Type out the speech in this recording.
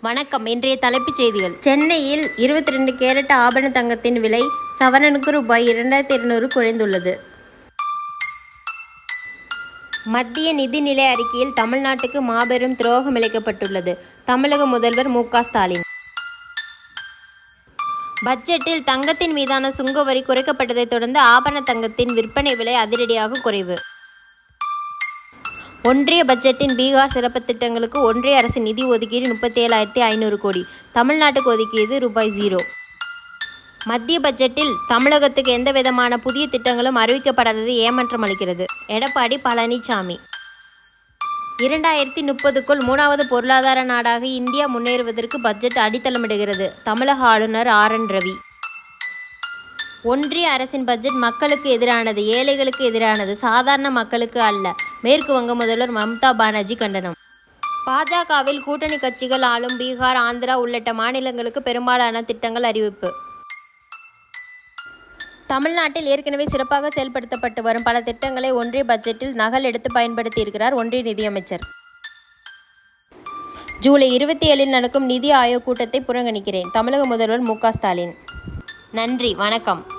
வணக்கம். இன்றைய தலைப்புச் செய்திகள். சென்னையில் இருபத்தி ரெண்டு கேரட் ஆபரண தங்கத்தின் விலை சவரனுக்கு ரூபாய் இரண்டாயிரத்தி இருநூறு குறைந்துள்ளது. மத்திய நிதிநிலை அறிக்கையில் தமிழ்நாட்டுக்கு மாபெரும் துரோகம் இழைக்கப்பட்டுள்ளது. தமிழக முதல்வர் மு ஸ்டாலின். பட்ஜெட்டில் தங்கத்தின் மீதான சுங்க வரி குறைக்கப்பட்டதைத் தொடர்ந்து ஆபரண தங்கத்தின் விற்பனை விலை அதிரடியாக குறைவு. ஒன்றிய பட்ஜெட்டின் பீகார் சிறப்பு திட்டங்களுக்கு ஒன்றிய அரசு நிதி ஒதுக்கீடு முப்பத்தி ஏழாயிரத்தி ஐநூறு கோடி. தமிழ்நாட்டுக்கு ஒதுக்கியது ரூபாய் ஜீரோ மத்திய பட்ஜெட்டில் தமிழகத்துக்கு எந்த விதமான புதிய திட்டங்களும் அறிவிக்கப்படாதது ஏமாற்றம் அளிக்கிறது. எடப்பாடி பழனிசாமி இரண்டாயிரத்தி முப்பதுக்குள் மூணாவது பொருளாதார நாடாக இந்தியா முன்னேறுவதற்கு பட்ஜெட் அடித்தளமிடுகிறது. தமிழக ஆளுநர் ஆர் என் ரவி. ஒன்றிய அரசின் பட்ஜெட் மக்களுக்கு எதிரானது ஏழைகளுக்கு எதிரானது சாதாரண மக்களுக்கு அல்ல. மேற்கு வங்க முதல்வர் மம்தா பானர்ஜி கண்டனம். பாஜகவில் கூட்டணி கட்சிகள் ஆளும் பீகார் ஆந்திரா உள்ளிட்ட மாநிலங்களுக்கு பெரும்பாலான திட்டங்கள் அறிவிப்பு. தமிழ்நாட்டில் ஏற்கனவே சிறப்பாக செயல்படுத்தப்பட்டு வரும் பல திட்டங்களை ஒன்றிய பட்ஜெட்டில் நகல் எடுத்து பயன்படுத்தியிருக்கிறார் ஒன்றிய நிதியமைச்சர். ஜூலை இருபத்தி ஏழில் நடக்கும் நிதி ஆயோக் கூட்டத்தை புறங்கணிக்கிறேன் தமிழக முதல்வர் மு ஸ்டாலின். நன்றி வணக்கம்.